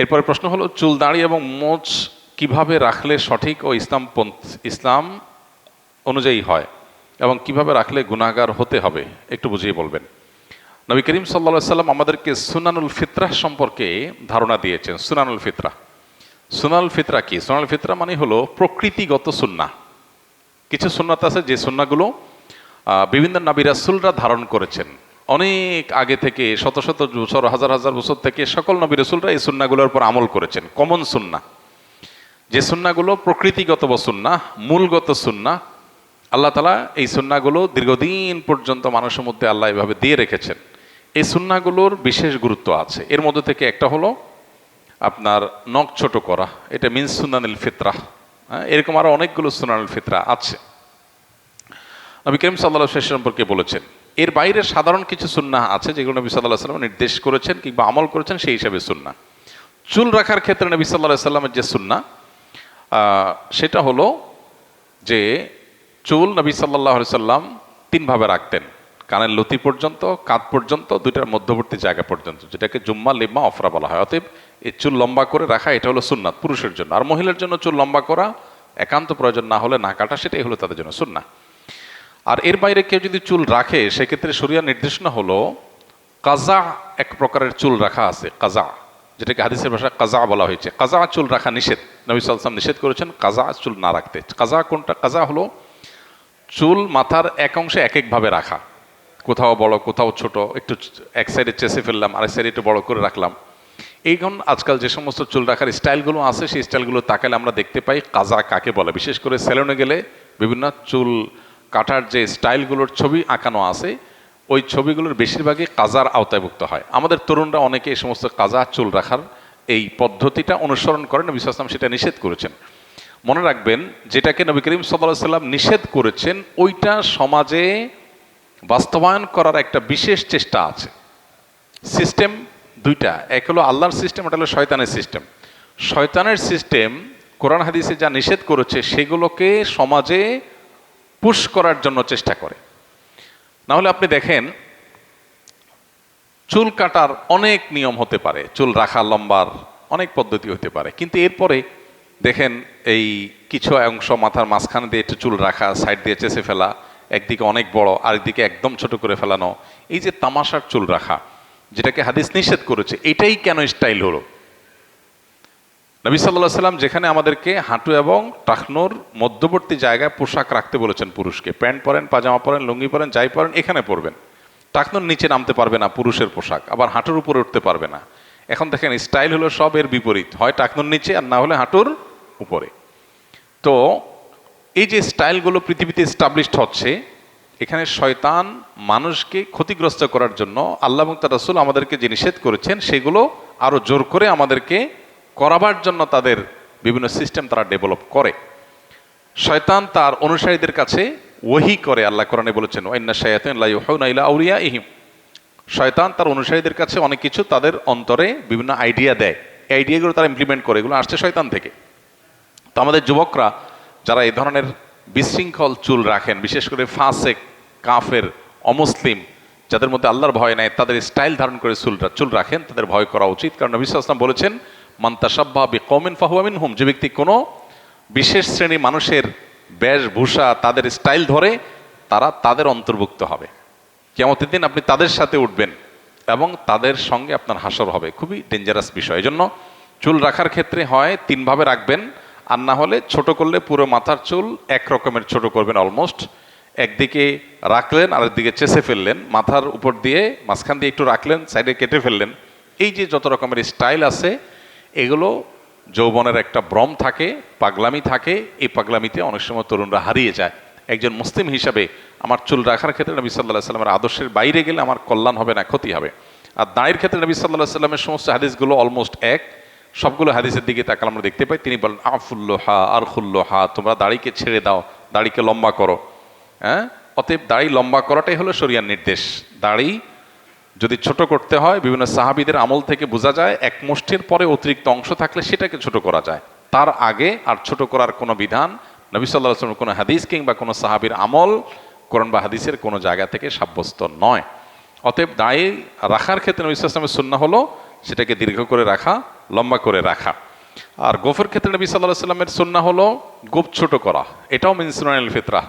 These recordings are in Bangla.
এরপরে প্রশ্ন হলো, চুল দাড়ি এবং মোচ কীভাবে রাখলে সঠিক ও ইসলাম ইসলাম অনুযায়ী হয়? এবং কীভাবে রাখলে গুণাগার হতে হবে? একটু বুঝিয়ে বলবেন। নবী করিম সাল্লা সাল্লাম আমাদেরকে সুনানুল ফিতরাহ সম্পর্কে ধারণা দিয়েছেন, সুনানুল ফিতরা সুনানুল ফিতরা কি? সুনানুল ফিতরা মানে হলো প্রকৃতিগত সুন্না কিছু সুন্নাত আছে যে সুন্নাগুলো বিভিন্ন নাবি রাসুলরা ধারণ করেছেন। অনেক আগে থেকে শত শত বছর হাজার হাজার বছর থেকে সকল নবী রসুলরা এই সুন্নাগুলোর উপর আমল করেছেন কমন সুন্না। যে সুন্নাগুলো প্রকৃতিগত সুন্না মূলগত সুন্না আল্লাহ তালা এই সুন্নাগুলো দীর্ঘদিন পর্যন্ত মানুষের মধ্যে আল্লাহ এভাবে দিয়ে রেখেছেন। এই সুন্নাগুলোর বিশেষ গুরুত্ব আছে। এর মধ্যে থেকে একটা হলো আপনার নখ ছোট করা এটা মিন সুনানিল ফিতরা। হ্যাঁ, এরকম আরও অনেকগুলো সুনানুল ফিতরা আছে। নবী করিম সাল্লাহ শেষ সম্পর্কে বলেছেন এর বাইরে সাধারণ কিছু সুন্না আছে যেগুলো নবী সাল্লাহ সাল্লাম নির্দেশ করেছেন কিংবা আমল করেছেন সেই হিসাবে সুন্না চুল রাখার ক্ষেত্রে নবী সাল্লাহ সাল্লামের যে সুন্না সেটা হলো যে চুল নবী সাল্লাহ সাল্লাম তিনভাবে রাখতেন। কানের লতি পর্যন্ত, কাঁধ পর্যন্ত, দুইটার মধ্যবর্তী জায়গা পর্যন্ত, যেটাকে জুম্মা, লিম্মা, অফরা বলা হয়। অতএব এই চুল লম্বা করে রাখা, এটা হলো সুন্নাত পুরুষের জন্য। আর মহিলার জন্য চুল লম্বা করা একান্ত প্রয়োজন না হলে না কাটা, সেটাই হলো তাদের জন্য সুন্না আর এর বাইরে কেউ যদি চুল রাখে, সেক্ষেত্রে শরিয়া নির্দেশনা হলো কাজা এক প্রকারের চুল রাখা আছে, কাজা। যেটাকে হাদিসের ভাষায় কাজা বলা হয়েছে। কাজা চুল রাখা নিষেধ। নবী সাল্লাম নিষেধ করেছেন কাজা চুল না রাখতে। কাজা কোনটা? কাজা হলো চুল মাথার এক অংশে এক একভাবে রাখা। কোথাও বড়, কোথাও ছোট, একটু এক সাইডে চেষে ফেললাম, আরেক সাইডে একটু বড় করে রাখলাম। এইখন আজকাল যে সমস্ত চুল রাখার স্টাইলগুলো আছে, সেই স্টাইলগুলো তাকালে আমরা দেখতে পাই কাজা কাকে বলে। বিশেষ করে সেলুনে গেলে বিভিন্ন চুল কাটার যে স্টাইলগুলোর ছবি আঁকানো আছে, ওই ছবিগুলোর বেশিরভাগই কাজার আওতায়ভুক্ত হয়। আমাদের তরুণরা অনেকে এই সমস্ত কাজা চুল রাখার এই পদ্ধতিটা অনুসরণ করেন নবী সাল্লাম সেটা নিষেধ করেছেন। মনে রাখবেন, যেটাকে নবী করিম সাল্লাহ সাল্লাম নিষেধ করেছেন, ওইটা সমাজে বাস্তবায়ন করার একটা বিশেষ চেষ্টা আছে। সিস্টেম দুইটা, এক হলো আল্লাহর সিস্টেম ওটা হলো শয়তানের সিস্টেম। শয়তানের সিস্টেম কোরআন হাদিসে যা নিষেধ করেছে, সেগুলোকে সমাজে পুশ করার জন্য চেষ্টা করে। না হলে আপনি দেখেন, চুল কাটার অনেক নিয়ম হতে পারে, চুল রাখা লম্বার অনেক পদ্ধতি হতে পারে, কিন্তু এরপরে দেখেন এই কিছু অংশ মাথার মাঝখানে দিয়ে একটু চুল রাখা, সাইড দিয়ে চেষে ফেলা, একদিকে অনেক বড়, আরেকদিকে একদম ছোট করে ফেলানো, এই যে তামাশার চুল রাখা, যেটাকে হাদিস নিষেধ করেছে, এটাই কেন স্টাইল হলো? নবী সাল্লাহ সাল্লাম যেখানে আমাদেরকে হাঁটু এবং টাকনোর মধ্যবর্তী জায়গায় পোশাক রাখতে বলেছেন পুরুষকে। প্যান্ট পরেন, পাজামা পরেন, লুঙ্গি পরেন, যাই পরেন, এখানে পরবেন। টাকনোর নিচে নামতে পারবে না পুরুষের পোশাক, আবার হাঁটুর উপরে উঠতে পারবে না। এখন দেখেন স্টাইল হলো সব এর বিপরীত, হয় টাকনোর নিচে আর না হলে হাঁটুর উপরে। তো এই যে স্টাইলগুলো পৃথিবীতে স্টাবলিশড হচ্ছে, এখানে শয়তান মানুষকে ক্ষতিগ্রস্ত করার জন্য আল্লাহ এবং তার রসুল আমাদেরকে যে নিষেধ করেছেন, সেগুলো আরও জোর করে আমাদেরকে করাবার জন্য তাদের বিভিন্ন সিস্টেম তারা ডেভেলপ করে। শয়তান তার অনুসারীদের কাছে ওহি করে, আল্লাহ কোরআনে বলেছেন ওয়াইন্না শায়াতিন আউলিয়া ইহিম শয়তান তার অনুসারীদের কাছে অনেক কিছু তাদের অন্তরে বিভিন্ন আইডিয়া দেয়। এই আইডিয়াগুলো তারা ইমপ্লিমেন্ট করে, এগুলো আসছে শয়তান থেকে। তো আমাদের যুবকরা যারা এই ধরনের বিশৃঙ্খল চুল রাখেন, বিশেষ করে ফাসেক, কাফের, অমুসলিম, যাদের মধ্যে আল্লাহর ভয় নেয় তাদের স্টাইল ধারণ করে চুল চুল রাখেন, তাদের ভয় করা উচিত। কারণ নবী বলেছেন মান্তাসাব্বা বি কৌমিন ফাহুয়ামিন হুম যে ব্যক্তি কোনো বিশেষ শ্রেণি মানুষের বেশভূষা, তাদের স্টাইল ধরে তারা তাদের অন্তর্ভুক্ত হবে। কেমতের দিন আপনি তাদের সাথে উঠবেন এবং তাদের সঙ্গে আপনার হাসর হবে। খুবই ডেঞ্জারাস বিষয়। এই জন্য চুল রাখার ক্ষেত্রে হয় তিনভাবে রাখবেন। আর না হলে ছোট করলে পুরো মাথার চুল এক রকমের ছোট করবেন অলমোস্ট একদিকে রাখলেন আর একদিকে চেষে ফেললেন। মাথার উপর দিয়ে মাঝখান দিয়ে একটু রাখলেন সাইডে কেটে ফেললেন। এই যে যত রকমের স্টাইল আছে এগুলো যৌবনের একটা ভ্রম থাকে, পাগলামি থাকে। এই পাগলামিতে অনেক সময় তরুণরা হারিয়ে যায়। একজন মুসলিম হিসাবে আমার চুল রাখার ক্ষেত্রে নবী সাল্লাহ সাল্লামের আদর্শের বাইরে গেলে আমার কল্যাণ হবে না, ক্ষতি হবে। আর দাঁড়ির ক্ষেত্রে নবী সাল্লাহ সাল্লামের সমস্ত হাদিসগুলো অলমোস্ট এক। সবগুলো হাদিসের দিকে তাকাল আমরা দেখতে পাই, তিনি বলেন আফুল্লো হা আরখুল্লো হা তোমরা দাড়িকে ছেড়ে দাও, দাড়িকে লম্বা করো। হ্যাঁ? অতএব দাড়ি লম্বা করাটাই হলো শরিয়ার নির্দেশ। দাড়ি যদি ছোট করতে হয়, বিভিন্ন সাহাবিদের আমল থেকে বোঝা যায়, এক মুষ্টির পরে অতিরিক্ত অংশ থাকলে সেটাকে ছোট করা যায়। তার আগে আর ছোট করার কোনো বিধান, নবী সাল্লাহ আসলামের কোনো হাদিস কিংবা কোনো সাহাবির আমল কোরআন বা হাদিসের কোনো জায়গা থেকে সাব্যস্ত নয়। অতএব দাঁড়িয়ে রাখার ক্ষেত্রে নবী সাল্লামের সুন্না হলো সেটাকে দীর্ঘ করে রাখা, লম্বা করে রাখা। আর গোফের ক্ষেত্রে নবী সাল্লাহ সাল্লামের সুন্না হলো গোপ ছোট করা। এটাও মিনসুরানিল ফিতরা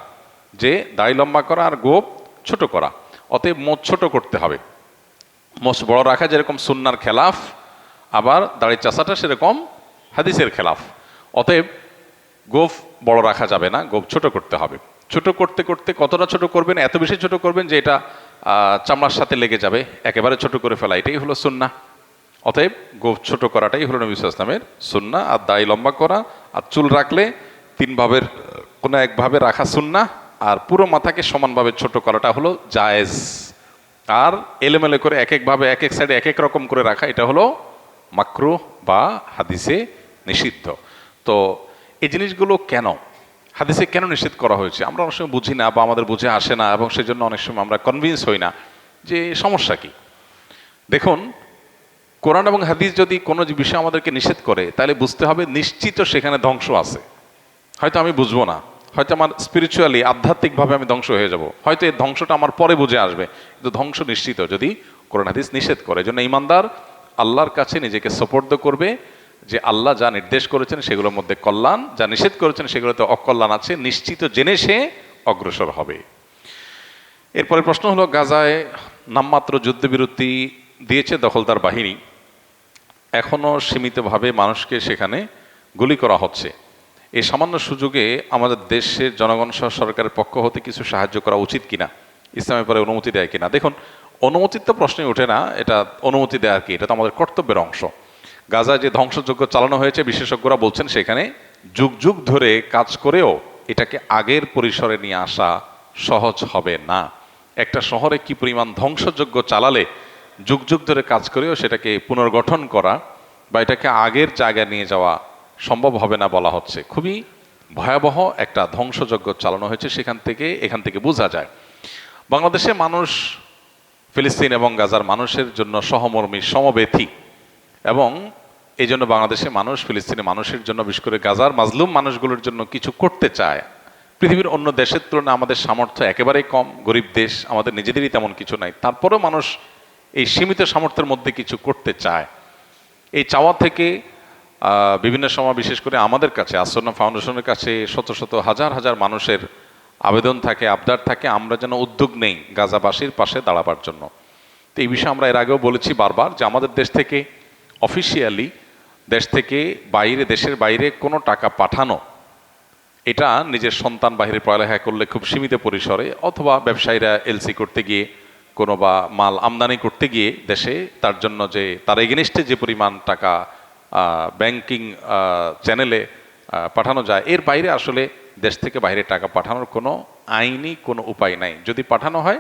যে দাড়ি লম্বা করা আর গোপ ছোট করা। অতএব মোট ছোট করতে হবে। মোষ বড় রাখা যেরকম সুন্নার খেলাফ, আবার দাড়ি চাষাটা সেরকম হাদিসের খেলাফ। অতএব গোফ বড় রাখা যাবে না, গোফ ছোট করতে হবে। ছোট করতে করতে কতটা ছোট করবেন, এত বেশি ছোট করবেন যে এটা চামড়ার সাথে লেগে যাবে, একেবারে ছোট করে ফেলা, এটাই হলো সুন্না অতএব গোফ ছোট করাটাই হলো নবী ইসলামের সুন্না আর দাড়ি লম্বা করা, আর চুল রাখলে তিন ভাবের, কোনো একভাবে রাখা সুন্না আর পুরো মাথাকে সমানভাবে ছোট করাটা হলো জায়েজ। আর এলেমেলে করে এক একভাবে, এক এক সাইডে এক এক রকম করে রাখা, এটা হলো মাকরু বা হাদিসে নিষিদ্ধ। তো এই জিনিসগুলো কেন? হাদিসে কেন নিষেধ করা হয়েছে? আমরা অনেক সময় বুঝি না বা আমাদের বুঝে আসে না এবং সেজন্য অনেক সময় আমরা কনভিন্স হই না যে সমস্যা কি। দেখুন, কোরআন এবং হাদিস যদি কোনো বিষয় আমাদেরকে নিষেধ করে, তাহলে বুঝতে হবে নিশ্চিত সেখানে ধ্বংস আছে। হয়তো আমি বুঝব না। হয়তো আমার স্পিরিচুয়ালি আধ্যাত্মিকভাবে আমি ধ্বংস হয়ে যাব। হয়তো এই ধ্বংসটা আমার পরে বুঝে আসবে, কিন্তু ধ্বংস নিশ্চিত যদি কোরআন হাদিস নিষেধ করে। জন্য ইমানদার আল্লাহর কাছে নিজেকে সোপর্দ করবে যে আল্লাহ যা নির্দেশ করেছেন সেগুলোর মধ্যে কল্যাণ, যা নিষেধ করেছেন সেগুলোতে অকল্যাণ আছে, নিশ্চিত জেনে সে অগ্রসর হবে। এরপরে প্রশ্ন হলো, গাজায় নামমাত্র যুদ্ধবিরতি দিয়েছে দখলদার বাহিনী। এখনও সীমিতভাবে মানুষকে সেখানে গুলি করা হচ্ছে। এই সামান্য সুযোগে আমাদের দেশের জনগণ সহ সরকারের পক্ষ হতে কিছু সাহায্য করা উচিত কিনা? ইসলামের পরে অনুমতি দেয় কিনা? দেখুন অনুমতির তো প্রশ্নই ওঠে না, এটা অনুমতি দেয় আর কি, এটা তো আমাদের কর্তব্যের অংশ। গাজায় যে ধ্বংসযজ্ঞ চালানো হয়েছে, বিশেষজ্ঞরা বলছেন সেখানে যুগ যুগ ধরে কাজ করেও এটাকে আগের পরিসরে নিয়ে আসা সহজ হবে না। একটা শহরে কি পরিমাণ ধ্বংসযজ্ঞ চালালে যুগ যুগ ধরে কাজ করেও সেটাকে পুনর্গঠন করা বা এটাকে আগের জায়গায় নিয়ে যাওয়া সম্ভব হবে না বলা হচ্ছে। খুবই ভয়াবহ একটা ধ্বংসযজ্ঞ চালানো হয়েছে সেখান থেকে, এখান থেকে বোঝা যায়। বাংলাদেশে মানুষ, ফিলিস্তিন এবং গাজার মানুষের জন্য সহমর্মী সমবেথী এবং এই জন্য বাংলাদেশে মানুষ, ফিলিস্তিনি মানুষের জন্য, বিশেষ করে গাজার মাজলুম মানুষগুলোর জন্য কিছু করতে চায়। পৃথিবীর অন্য দেশের তুলনায় আমাদের সামর্থ্য একেবারেই কম, গরিব দেশ, আমাদের নিজেদেরই তেমন কিছু নাই। তারপরেও মানুষ এই সীমিত সামর্থ্যের মধ্যে কিছু করতে চায়। এই চাওয়া থেকে বিভিন্ন সময় বিশেষ করে আমাদের কাছে আসন্ন ফাউন্ডেশনের কাছে শত শত হাজার হাজার মানুষের আবেদন থাকে, আবদার থাকে, আমরা যেন উদ্যোগ নেই গাজাবাসীর পাশে দাঁড়াবার জন্য। তো এই বিষয়ে আমরা এর আগেও বলেছি বারবার যে আমাদের দেশ থেকে অফিসিয়ালি দেশ থেকে বাইরে, দেশের বাইরে কোনো টাকা পাঠানো, এটা নিজের সন্তান বাহিরে পড়ালেখা করলে খুব সীমিত পরিসরে অথবা ব্যবসায়ীরা এলসি করতে গিয়ে কোনো বা মাল আমদানি করতে গিয়ে দেশে তার জন্য যে, তার এগেনিস্টে যে পরিমাণ টাকা ব্যাংকিং চ্যানেলে পাঠানো যায়। এর বাইরে আসলে দেশ থেকে বাইরে টাকা পাঠানোর কোনো আইনি কোনো উপায় নাই। যদি পাঠানো হয়,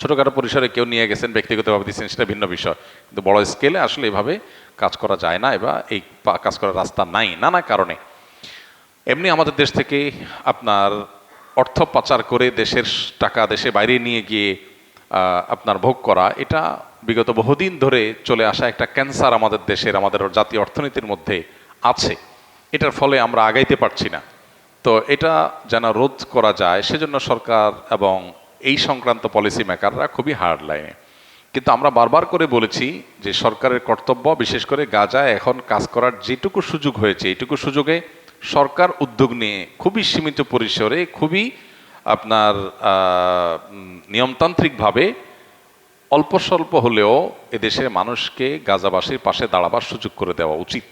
ছোটোখাটো পরিসরে কেউ নিয়ে গেছেন, ব্যক্তিগতভাবে দিচ্ছেন, সেটা ভিন্ন বিষয়। কিন্তু বড় স্কেলে আসলে এভাবে কাজ করা যায় না এবার এই কাজ করার রাস্তা নাই, নানা কারণে। এমনি আমাদের দেশ থেকে আপনার অর্থ পাচার করে দেশের টাকা দেশে বাইরে নিয়ে গিয়ে আপনার ভোগ করা, এটা বিগত বহুদিন ধরে চলে আসা একটা ক্যান্সার আমাদের দেশের, আমাদের জাতীয় অর্থনীতির মধ্যে আছে। এটার ফলে আমরা আগাইতে পারছি না। তো এটা যেন রোধ করা যায়, সেজন্য সরকার এবং এই সংক্রান্ত পলিসি মেকাররা খুবই হার্ড লাইনে কিন্তু আমরা বারবার করে বলেছি যে সরকারের কর্তব্য, বিশেষ করে গাজায় এখন কাজ করার যেটুকু সুযোগ হয়েছে এইটুকু সুযোগে সরকার উদ্যোগ নিয়ে খুবই সীমিত পরিসরে, খুবই আপনার নিয়মতান্ত্রিকভাবে অল্প স্বল্প হলেও এদেশের মানুষকে গাজাবাসীর পাশে দাঁড়াবার সুযোগ করে দেওয়া উচিত।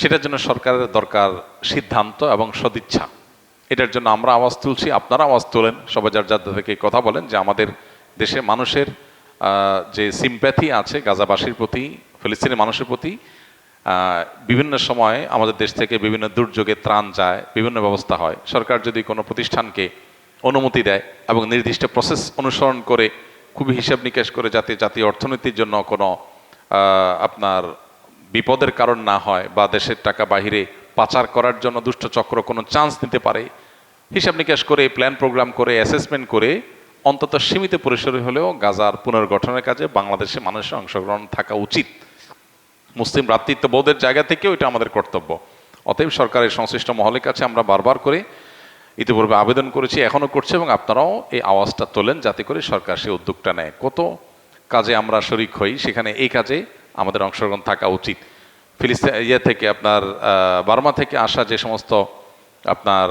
সেটার জন্য সরকারের দরকার সিদ্ধান্ত এবং সদিচ্ছা। এটার জন্য আমরা আওয়াজ তুলছি, আপনারা আওয়াজ তোলেন। সবাই যার যার থেকে কথা বলেন যে আমাদের দেশে মানুষের যে সিম্প্যাথি আছে গাজাবাসীর প্রতি ফিলিস্তিনি মানুষের প্রতি বিভিন্ন সময় আমাদের দেশ থেকে বিভিন্ন দুর্যোগে ত্রাণ যায় বিভিন্ন ব্যবস্থা হয়। সরকার যদি কোনো প্রতিষ্ঠানকে অনুমতি দেয় এবং নির্দিষ্ট প্রসেস অনুসরণ করে, খুবই হিসাব নিকাশ করে যাতে জাতীয় অর্থনীতির জন্য কোনো আপনার বিপদের কারণ না হয় বা দেশের টাকা বাহিরে পাচার করার জন্য দুষ্ট চক্র কোনো চান্স নিতে পারে, হিসাব নিকাশ করে প্ল্যান প্রোগ্রাম করে অ্যাসেসমেন্ট করে, অন্তত সীমিত পরিসরে হলেও গাজার পুনর্গঠনের কাজে বাংলাদেশে মানুষের অংশগ্রহণ থাকা উচিত। মুসলিম ভ্রাতৃত্ববোধের জায়গা থেকেও এটা আমাদের কর্তব্য। অতএব সরকারের সংশ্লিষ্ট মহলের কাছে আমরা বারবার করে ইতিপূর্বে আবেদন করেছি, এখনও করছি এবং আপনারাও এই আওয়াজটা তোলেন যাতে করে সরকার সেই উদ্যোগটা নেয়। কত কাজে আমরা শরিক হই, সেখানে এই কাজে আমাদের অংশগ্রহণ থাকা উচিত। ফিলিস্তিন ইয়ে থেকে আপনার বার্মা থেকে আসা যে সমস্ত আপনার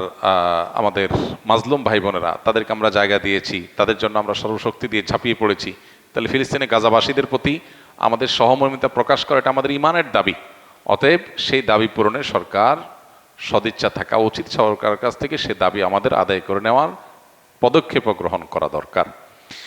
আমাদের মাজলুম ভাই বোনেরা তাদেরকে আমরা জায়গা দিয়েছি, তাদের জন্য আমরা সর্বশক্তি দিয়ে ঝাঁপিয়ে পড়েছি। তাহলে ফিলিস্তিনে গাজাবাসীদের প্রতি আমাদের সহমর্মিতা প্রকাশ করা, এটা আমাদের ইমানের দাবি। অতএব সেই দাবি পূরণে সরকার সদিচ্ছা থাকা উচিত। সরকারের কাছ থেকে সে দাবি আমাদের আদায় করে নেওয়ার পদক্ষেপ গ্রহণ করা দরকার।